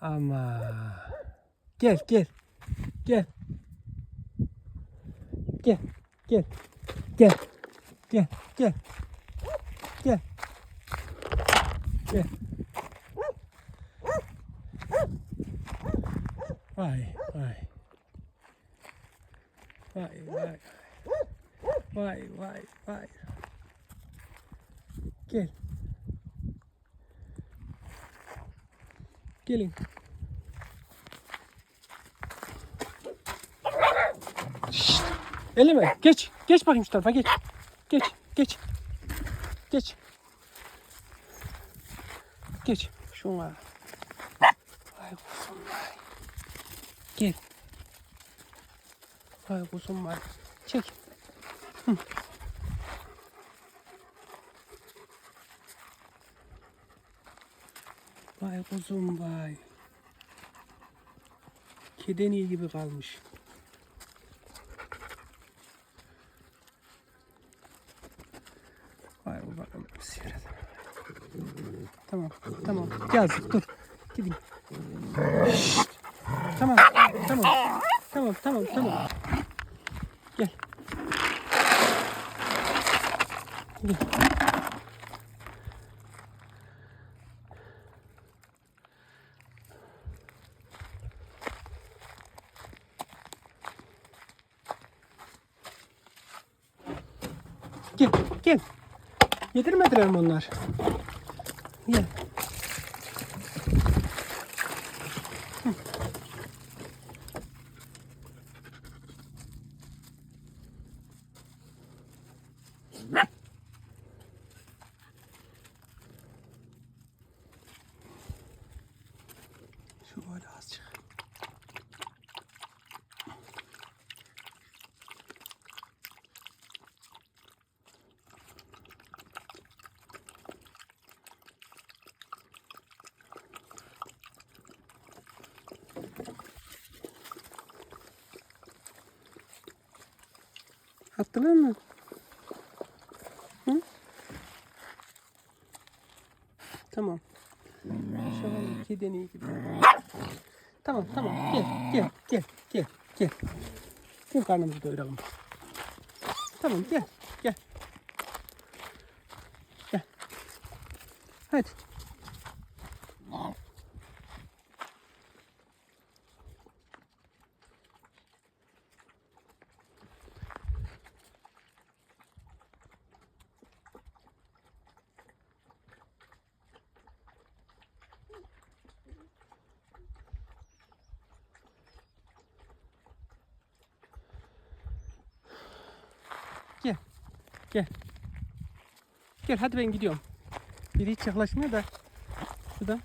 Ama. Gel gel. Gel. Gel. Gel. Gel. Gel. Gel. Gel. Gel. Vay vay. Vay vay. Vay vay vay. Gel. Gelin. Şşt. Elime. Geç. Geç bakayım şu tarafa. Geç. Geç. Geç. Geç. Geç. Şuna. Vay kuzum vay. Gel. Vay kuzum vay. Çek. Hı. Vay kuzum vay. Kedeni gibi kalmış. Vay bu bakalım seyret. Tamam, tamam. Yazık dur. Gidin. Şşt. Tamam, tamam. Tamam, tamam, tamam. Gel. Gel. Gel, gel. Yedirmediler mi onlar? Gel. Hı. Şu böyle azıcık. Attılar mı? Hı? Tamam. An kedi iyi gibi. Tamam tamam gel gel gel gel gel. Gel karnımızı doyuralım. Tamam gel gel. Gel. Hadi. Gel. Gel. Gel hadi ben gidiyorum. Biri hiç yaklaşmıyor da. Şurada.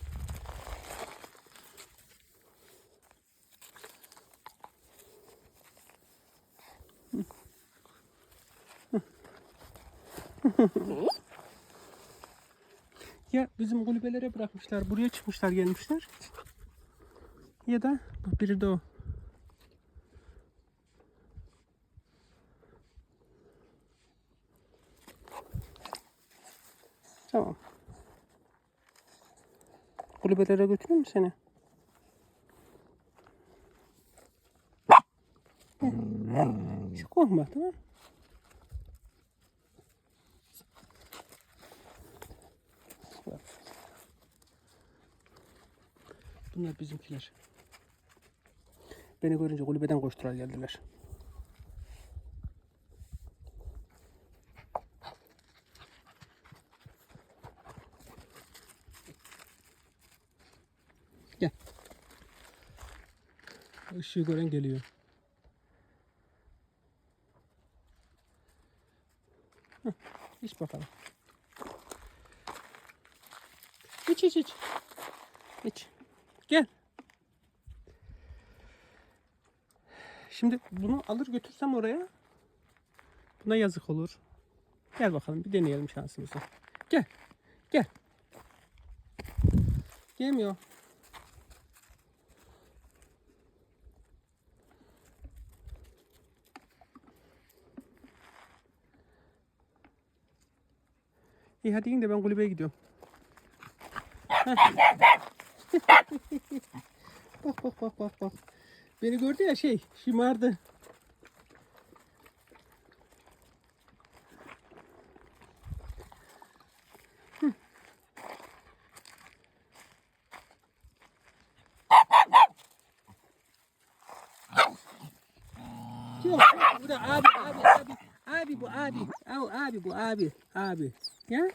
ya bizim kulübelere bırakmışlar. Buraya çıkmışlar gelmişler. Ya da biri de o. Tamam. Kulübelere götüreyim mi seni? Hiç korkma tamam. Bunlar bizimkiler. Beni görünce kulübeden koşturar geldiler. Gel. Işığı gören geliyor. Heh, iç bakalım. İç iç iç. İç. Gel. Şimdi bunu alır götürsem oraya. Buna yazık olur. Gel bakalım bir deneyelim şansımızı. Gel. Gel. Gelmiyor. İyi hadi in de ben kulübeye gidiyorum. Heh. bak bak bak bak bak. Beni gördü ya şey şımardı. Hı. Yok, bu da abi abi abi. Abi bu abi. Abi, abi bu abi. Abi. Ya.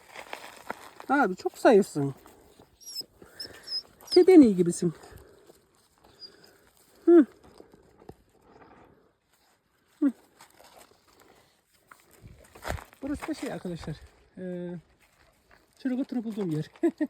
Abi çok zayıfsın. Keden gibisin. Hı. Hı. Burası da şey arkadaşlar. Ee, Çırıkı bulduğum yer.